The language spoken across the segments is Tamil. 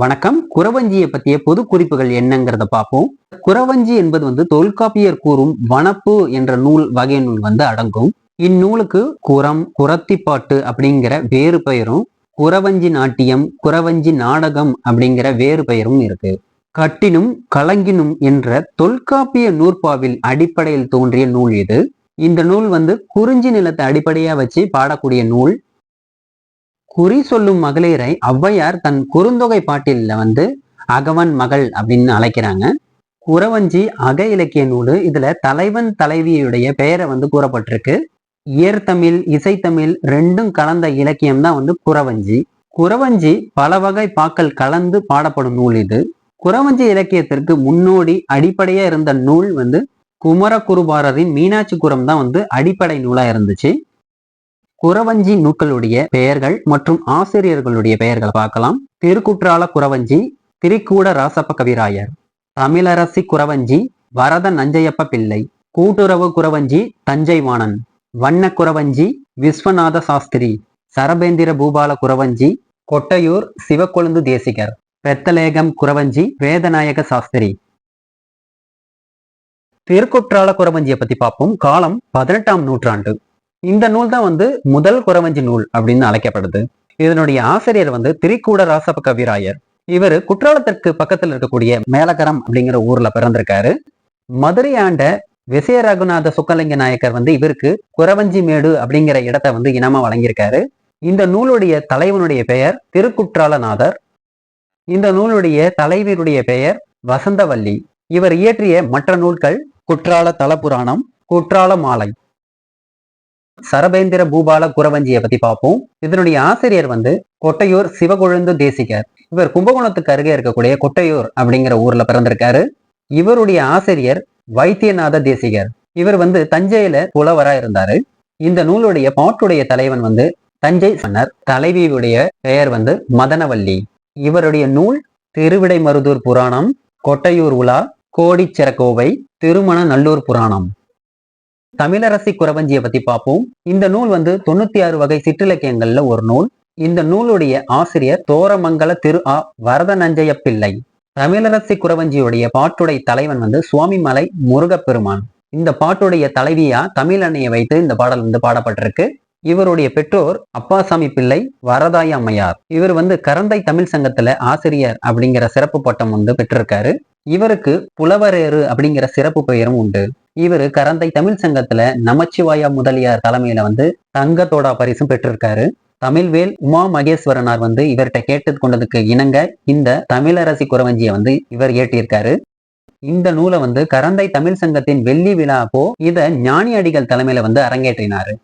வணக்கம். குறவஞ்சியை பற்றிய பொது குறிப்புகள் என்னங்கிறத பார்ப்போம். குறவஞ்சி என்பது வந்து தொல்காப்பியர் கூறும் வனப்பு என்ற நூல் வகை நூல் வந்து அடங்கும். இந்நூலுக்கு குரம் குரத்திப்பாட்டு அப்படிங்கிற வேறு பெயரும் குறவஞ்சி நாட்டியம் குறவஞ்சி நாடகம் அப்படிங்கிற வேறு பெயரும் இருக்கு. கட்டினும் கலங்கினும் என்ற தொல்காப்பிய நூற்பாவில் அடிப்படையில் தோன்றிய நூல் இது. இந்த நூல் வந்து குறிஞ்சி நிலத்தை அடிப்படையா வச்சு பாடக்கூடிய நூல். குறி சொல்லும் மகளிரை ஔவையார் தன் குறுந்தொகை பாட்டில வந்து அகவன் மகள் அப்படின்னு அழைக்கிறாங்க. குறவஞ்சி அக இலக்கிய நூல் இதுல தலைவன் தலைவியுடைய பெயரை வந்து கூறப்பட்டிருக்கு. இயற்தமிழ் இசைத்தமிழ் ரெண்டும் கலந்த இலக்கியம் தான் வந்து குறவஞ்சி குறவஞ்சி பல வகை பாக்கள் கலந்து பாடப்படும் நூல் இது. குறவஞ்சி இலக்கியத்திற்கு முன்னோடி அடிப்படையா இருந்த நூல் வந்து குமரகுருபாரரின் மீனாட்சிபுரம் தான் வந்து அடிப்படை நூலா இருந்துச்சு. குறவஞ்சி நூக்களுடைய பெயர்கள் மற்றும் ஆசிரியர்களுடைய பெயர்களை பார்க்கலாம். திருக்குற்றால குறவஞ்சி திரிக்கூட ராசப்ப கவிராயர் தமிழரசி குறவஞ்சி வரத நஞ்சையப்ப பிள்ளை கூட்டுறவு குறவஞ்சி தஞ்சை வாணன் வண்ண குறவஞ்சி விஸ்வநாத சாஸ்திரி சரபேந்திர பூபால குறவஞ்சி கொட்டையூர் சிவக்கொழுந்து தேசிகர் பெத்தலேகம் குறவஞ்சி வேதநாயக சாஸ்திரி. திருக்குற்றால குறவஞ்சியை பத்தி பார்ப்போம். காலம் பதினெட்டாம் நூற்றாண்டு. இந்த நூல் தான் வந்து முதல் குறவஞ்சி நூல் அப்படின்னு அழைக்கப்படுது. இதனுடைய ஆசிரியர் வந்து திரிக்கூட ராசப கவிராயர் இவர் குற்றாலத்திற்கு பக்கத்தில் இருக்கக்கூடிய மேலகரம் அப்படிங்கிற ஊர்ல பிறந்திருக்காரு. மதுரை ஆண்ட விசய ரகுநாத சுக்கலிங்க நாயக்கர் வந்து இவருக்கு குறவஞ்சி மேடு அப்படிங்கிற இடத்த வந்து இனமா வழங்கியிருக்காரு. இந்த நூலுடைய தலைவனுடைய பெயர் திருக்குற்றாலநாதர். இந்த நூலுடைய தலைவருடைய பெயர் வசந்தவல்லி. இவர் இயற்றிய மற்ற நூல்கள் குற்றால தலபுராணம் குற்றால மாலை சரபேந்திர பூபால குறவஞ்சியை பத்தி பார்ப்போம். இதனுடைய ஆசிரியர் வந்து கொட்டையூர் சிவகொழுந்து தேசிகர். இவர் கும்பகோணத்துக்கு அருகே இருக்கக்கூடிய கொட்டையூர் அப்படிங்கிற ஊர்ல பிறந்திருக்காரு. இவருடைய ஆசிரியர் வைத்தியநாத தேசிகர். இவர் வந்து தஞ்சையில புலவரா இருந்தாரு. இந்த நூலுடைய பாட்டுடைய தலைவன் வந்து தஞ்சை மன்னர். தலைவியுடைய பெயர் வந்து மதனவல்லி. இவருடைய நூல் திருவிடை மருதூர் புராணம் கொட்டையூர் உலா கோடிச்சிறக்கோவை திருமண நல்லூர் புராணம். தமிழரசி குறவஞ்சியை பத்தி பார்ப்போம். இந்த நூல் வந்து தொண்ணூத்தி ஆறு வகை சிற்றிலக்கியங்கள்ல ஒரு நூல். இந்த நூலுடைய ஆசிரியர் தோரமங்கல திரு ஆ வரத நஞ்சைய பிள்ளை தமிழரசி குறவஞ்சியுடைய பாட்டுடைய தலைவன் வந்து சுவாமிமலை முருகப்பெருமான். இந்த பாட்டுடைய தலைவியா தமிழ் வைத்து இந்த பாடல் வந்து பாடப்பட்டிருக்கு. இவருடைய பெற்றோர் அப்பாசாமி பிள்ளை வரதாய அம்மையார். இவர் வந்து கரந்தை தமிழ் சங்கத்துல ஆசிரியர் அப்படிங்கிற சிறப்பு பட்டம் வந்து பெற்றிருக்காரு. இவருக்கு புலவரேறு அப்படிங்கிற சிறப்பு பெயரும் உண்டு. இவர் கரந்தை தமிழ் சங்கத்துல நமச்சிவாயா முதலியார் தலைமையில வந்து தங்கத்தோடா பரிசும் பெற்றிருக்காரு. தமிழ்வேல் உமா மகேஸ்வரனார் வந்து இவர்கிட்ட கேட்டு கொண்டதுக்கு இணங்க இந்த தமிழரசி குறவஞ்சியை வந்து இவர் ஏற்றியிருக்காரு. இந்த நூலை வந்து கரந்தை தமிழ் சங்கத்தின் வெள்ளி விழா அப்போ இத ஞானி அடிகள் தலைமையில வந்து அரங்கேற்றினாரு.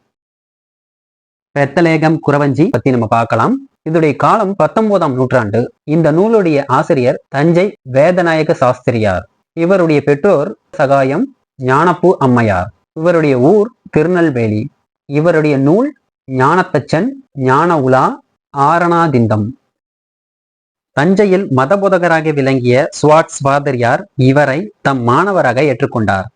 பெத்தலேகம் குறவஞ்சி பத்தி நம்ம பார்க்கலாம். இதோடைய காலம் பத்தொன்பதாம் நூற்றாண்டு. இந்த நூலுடைய ஆசிரியர் தஞ்சை வேதநாயக சாஸ்திரியார். இவருடைய பெற்றோர் சகாயம் ஞானப்பூ அம்மையார். இவருடைய ஊர் திருநெல்வேலி. இவருடைய நூல் ஞானத்தச்சன் ஞான உலா ஆரணாதிந்தம் தஞ்சையில் மதபோதகராக விளங்கிய சுவாட்ஸ் பாதிரியார் இவரை தம் மாணவராக ஏற்றுக்கொண்டார்.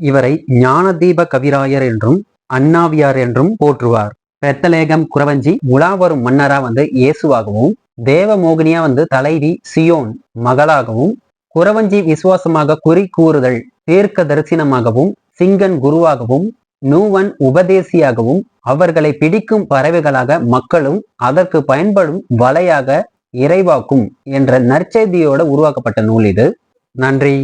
இவரை ஞானதீப கவிராயர் என்றும் அண்ணாவியார் என்றும் போற்றுவார். பெத்தலேகம் குறவஞ்சி உலா வரும் மன்னரா வந்து இயேசுவாகவும் தேவமோகினியா வந்து தலைவி சியோன் மகளாகவும் குறவஞ்சி விசுவாசமாக குறி கூறுதல் தீர்க்க தரிசனமாகவும் சிங்கன் குருவாகவும் நூவன் உபதேசியாகவும் அவர்களை பிடிக்கும் பறவைகளாக மக்களும் அதற்கு பயன்படும் வலையாக இறைவாக்கும் என்ற நற்செய்தியோட உருவாக்கப்பட்ட நூல் இது. நன்றி.